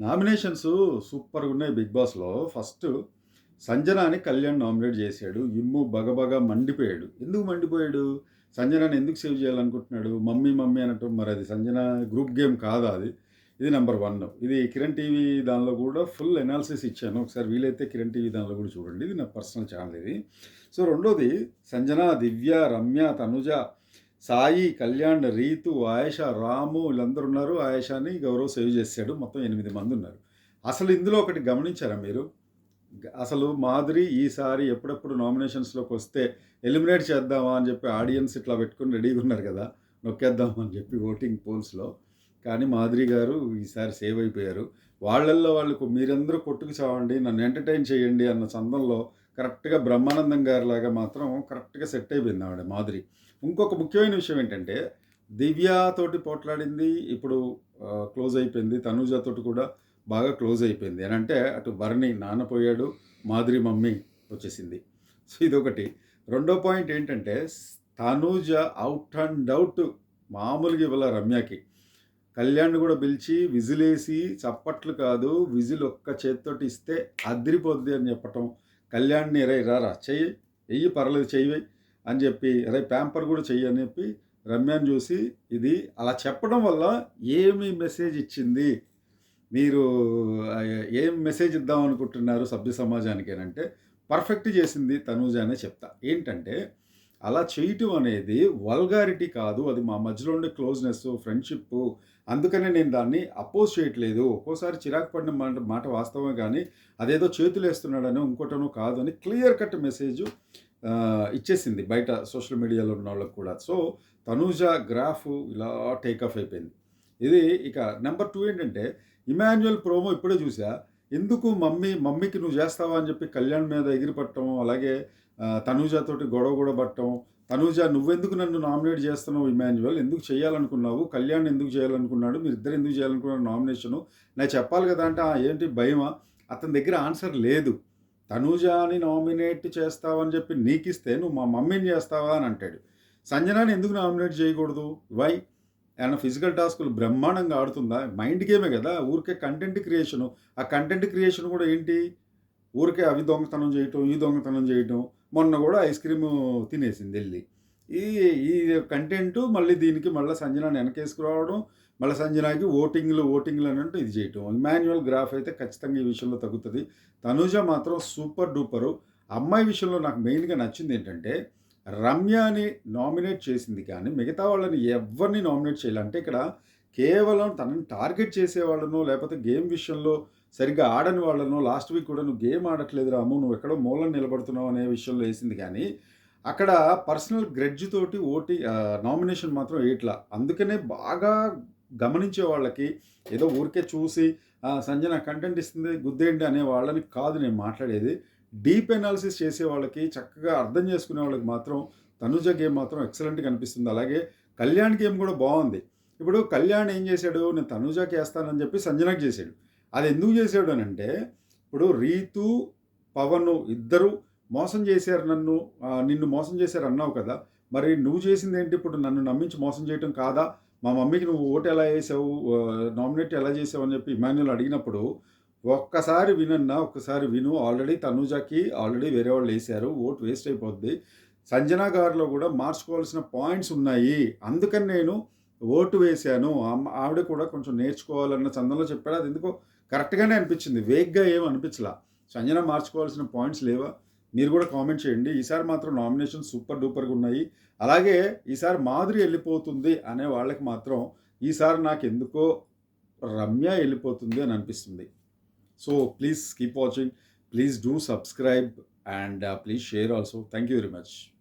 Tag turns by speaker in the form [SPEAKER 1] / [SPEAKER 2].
[SPEAKER 1] Nominations సూపర్గా ఉన్నాయి big బాస్లో. ఫస్ట్ సంజనాని కళ్యాణ్ నామినేట్ చేశాడు. ఇమ్ము బగబగ మండిపోయాడు. ఎందుకు మండిపోయాడు? సంజనాని ఎందుకు సేవ్ చేయాలనుకుంటున్నాడు? మమ్మీ మమ్మీ అనటం మరి అది సంజన గ్రూప్ గేమ్ కాదా అది? ఇది నెంబర్ వన్. ఇది కిరణ్ టీవీ దానిలో కూడా ఫుల్ ఎనాలిసిస్ ఇచ్చాను. ఒకసారి వీలైతే కిరణ్ టీవీ దానిలో కూడా చూడండి. ఇది నా పర్సనల్ ఛానల్ ఇది. సో రెండోది సంజన దివ్య రమ్య తనుజ సాయి కళ్యాణ్ రీతు ఆయేష రాము వీళ్ళందరూ ఉన్నారు. ఆయేషాని గౌరవ్ సేవ్ చేశాడు. మొత్తం ఎనిమిది మంది ఉన్నారు. అసలు ఇందులో ఒకటి గమనించారా మీరు? అసలు మాధురి ఈసారి ఎప్పుడెప్పుడు నామినేషన్స్లోకి వస్తే ఎలిమినేట్ చేద్దామా అని చెప్పి ఆడియన్స్ ఇట్లా పెట్టుకుని రెడీగా ఉన్నారు కదా నొక్కేద్దాం అని చెప్పి ఓటింగ్ పోల్స్లో. కానీ మాధురి గారు ఈసారి సేవ్ అయిపోయారు. వాళ్ళల్లో వాళ్ళకు మీరందరూ కొట్టుకు చావండి నన్ను ఎంటర్టైన్ చేయండి అన్న సందంలో కరెక్ట్గా బ్రహ్మానందం గారి లాగా మాత్రం కరెక్ట్గా సెట్ అయిపోయింది ఆవిడ మాధురి ఇంకొక ముఖ్యమైన విషయం ఏంటంటే దివ్యతోటి పోట్లాడింది ఇప్పుడు క్లోజ్ అయిపోయింది. తనూజతోటి కూడా బాగా క్లోజ్ అయిపోయింది. అని అంటే అటు భరణి నాన్న పోయాడు మాధురి మమ్మీ వచ్చేసింది. సో ఇదొకటి. రెండో పాయింట్ ఏంటంటే తనూజ అవుట్ అండ్ అవుట్ మామూలుగా ఇవ్వాల రమ్యకి. కళ్యాణ్ కూడా పిలిచి విజిల్ వేసి చప్పట్లు కాదు విజిల్ ఒక్క చేత్తోటి ఇస్తే అదిరిపోద్ది అని చెప్పటం కళ్యాణ్ని రే రారా చెయ్యి వెయ్యి పర్లేదు చెయ్యి అని చెప్పి రే ప్యాంపర్ కూడా చెయ్యి అని చెప్పి రమ్యాన్ని చూసి ఇది అలా చెప్పడం వల్ల ఏమి మెసేజ్ ఇచ్చింది? మీరు ఏం మెసేజ్ ఇద్దాం అనుకుంటున్నారు సభ్య సమాజానికి అని అంటే పర్ఫెక్ట్ చేసింది తనూజ అనే చెప్తా. ఏంటంటే అలా చేయటం అనేది వల్గారిటీ కాదు. అది మా మధ్యలో ఉండే క్లోజ్నెస్ ఫ్రెండ్షిప్. అందుకనే నేను దాన్ని అపోజ్ చేయట్లేదు. ఒక్కోసారి చిరాకు పడిన మాట మాట వాస్తవమే కానీ అదేదో చేతులు వేస్తున్నాడనో ఇంకోటనో కాదు అని క్లియర్ కట్ మెసేజ్ ఇచ్చేసింది బయట సోషల్ మీడియాలో ఉన్న వాళ్ళకి కూడా. సో తనూజ గ్రాఫ్ ఇలా టేక్ ఆఫ్ అయిపోయింది. ఇది ఇక నెంబర్ టూ ఏంటంటే ఇమాన్యువల్ ప్రోమో ఇప్పుడే చూసా ఎందుకు మమ్మీ మమ్మీకి నువ్వు చేస్తావా అని చెప్పి కళ్యాణ్ మీద ఎగిరిపట్టడం అలాగే తనూజాతోటి గొడవ కూడా పట్టడం తనూజ నువ్వెందుకు నన్ను నామినేట్ చేస్తున్నావు ఇమాన్యువల్ ఎందుకు చేయాలనుకున్నావు? కళ్యాణ్ ఎందుకు చేయాలనుకున్నాడు? మీరు ఇద్దరు ఎందుకు చేయాలనుకున్నారు నామినేషను? నేను చెప్పాలి కదా అంటే "ఆ, ఏంటి భయమా? అతని దగ్గర ఆన్సర్ లేదు. తనూజాని నామినేట్ చేస్తావని చెప్పి నీకిస్తే నువ్వు మా మమ్మీని చేస్తావా అని అంటాడు. సంజనాని ఎందుకు నామినేట్ చేయకూడదు? వై? ఏమైనా ఫిజికల్ టాస్కులు బ్రహ్మాండంగా ఆడుతుందా? మైండ్ గేమే కదా ఊరికే కంటెంట్ క్రియేషను ఆ కంటెంట్ క్రియేషన్ కూడా ఏంటి? ఊరికే అవి దొంగతనం చేయటం ఈ దొంగతనం చేయటం. మొన్న కూడా ఐస్ క్రీమ్ తినేసింది వెళ్ళి. ఈ ఈ కంటెంట్ మళ్ళీ దీనికి మళ్ళీ సంజనాన్ని వెనకేసుకురావడం మళ్ళీ సంజనాకి ఓటింగ్లు ఓటింగ్లు అని అంటే ఇది చేయటం. మాన్యువల్ గ్రాఫ్ అయితే ఖచ్చితంగా ఈ విషయంలో తగ్గుతుంది. తనుజ మాత్రం సూపర్ డూపరు అమ్మాయి విషయంలో నాకు మెయిన్గా నచ్చింది ఏంటంటే రమ్యని నామినేట్ చేసింది కానీ మిగతా వాళ్ళని ఎవరిని నామినేట్ చేయాలంటే ఇక్కడ కేవలం తనని టార్గెట్ చేసేవాళ్ళను లేకపోతే గేమ్ విషయంలో సరిగ్గా ఆడని వాళ్ళను లాస్ట్ వీక్ కూడా నువ్వు గేమ్ ఆడట్లేదు రాము నువ్వు ఎక్కడో మూలం నిలబడుతున్నావు అనే విషయంలో వేసింది కానీ అక్కడ పర్సనల్ గ్రెడ్జ్ తోటి ఓటీ నామినేషన్ మాత్రం వేయట్లా. అందుకనే బాగా గమనించే వాళ్ళకి ఏదో ఊరికే చూసి సంజన కంటెంట్ ఇస్తుంది గుద్దేయండి అనే వాళ్ళని కాదు నేను మాట్లాడేది. డీప్ ఎనాలిసిస్ చేసే వాళ్ళకి చక్కగా అర్థం చేసుకునే వాళ్ళకి మాత్రం తనుజ గేమ్ మాత్రం ఎక్సలెంట్గా అనిపిస్తుంది. అలాగే కళ్యాణ్ గేమ్ కూడా బాగుంది. ఇప్పుడు కళ్యాణ్ ఏం చేశాడు? నేను తనుజాకి వేస్తానని చెప్పి సంజనకు చేశాడు. అది ఎందుకు చేశాడు అని అంటే ఇప్పుడు రీతు పవన్ ఇద్దరు మోసం చేశారు నన్ను నిన్ను మోసం చేశారు అన్నావు కదా మరి నువ్వు చేసింది ఏంటి? ఇప్పుడు నన్ను నమ్మించి మోసం చేయటం కాదా? మా మమ్మీకి నువ్వు ఓటు ఎలా వేసావు? నామినేట్ ఎలా చేసావు అని చెప్పి ఇమాన్యుల్ అడిగినప్పుడు ఒక్కసారి వినన్నా ఒక్కసారి విను. ఆల్రెడీ తనుజాకి ఆల్రెడీ వేరే వాళ్ళు వేశారు. ఓటు వేస్ట్ అయిపోద్ది. సంజనా గారిలో కూడా మార్చుకోవాల్సిన పాయింట్స్ ఉన్నాయి. అందుకని నేను ఓటు వేశాను. ఆవిడ కూడా కొంచెం నేర్చుకోవాలన్న చందంలో చెప్పాడు. అది ఎందుకో కరెక్ట్గానే అనిపించింది. వేగ్గా ఏం అనిపించలా. సంజన మార్చుకోవాల్సిన పాయింట్స్ లేవా? మీరు కూడా కామెంట్ చేయండి. ఈసారి మాత్రం నామినేషన్ సూపర్ డూపర్గా ఉన్నాయి. అలాగే ఈసారి మాధురి వెళ్ళిపోతుంది అనే వాళ్ళకి మాత్రం ఈసారి నాకు ఎందుకో రమ్య వెళ్ళిపోతుంది అని అనిపిస్తుంది. So please keep watching. Please do subscribe and uh, please share also. Thank you very much.